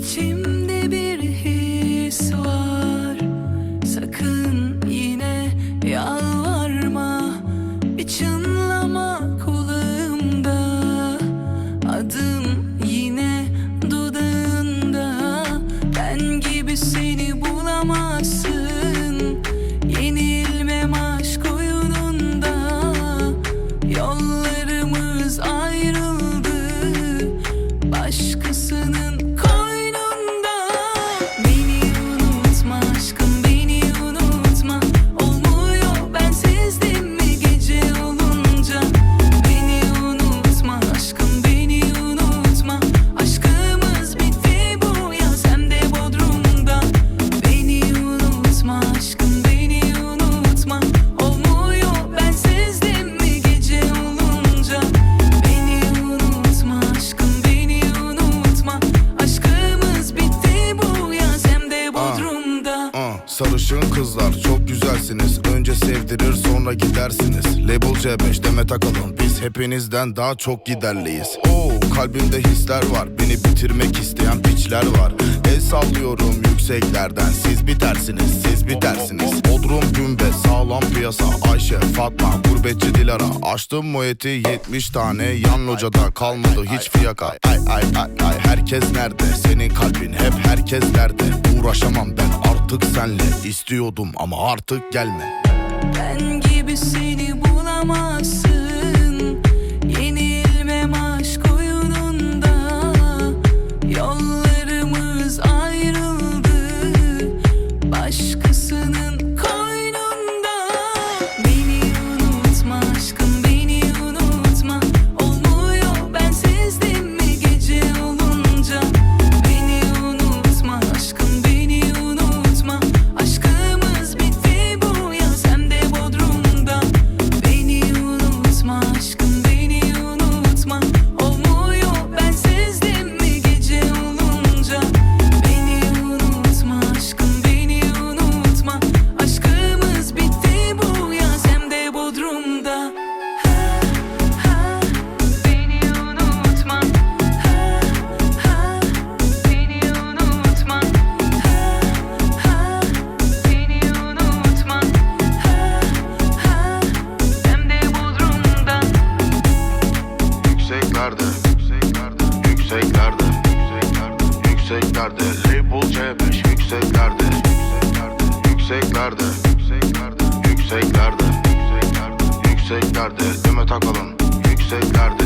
İçimde bir his var. Sakın yine yalvarma. Bir çınlama kulağımda. Adım yine dudağında. Ben gibi seni Sarışın kızlar çok güzelsiniz. Önce sevdirir sonra gidersiniz. Label C5 Demet Akalın Biz hepinizden daha çok giderliyiz. Oo, Kalbimde hisler var. Beni bitirmek isteyen piçler var. El sallıyorum yükseklerden. Siz bitersiniz siz bitersiniz. Bodrum Gümbe sağlam piyasa. Ayşe Fatma gurbetçi Dilara. Açtım Moet'i 70 tane Yan locada kalmadı hiç fiyaka. Ay ay ay ay herkes nerede? Senin kalbin hep herkeslerde Uğraşamam ben artık senle istiyordum ama artık gelme. Ben gibi seni bulamazsın. Yenilmem aşk oyununda. Yollarımız ayrıldı. Başkasının Yükseklerde Yükseklerde Yükseklerde Yükseklerde Label C5 Yükseklerde Yükseklerde Yükseklerde Yükseklerde Yükseklerde Yükseklerde Deme takalım Yükseklerde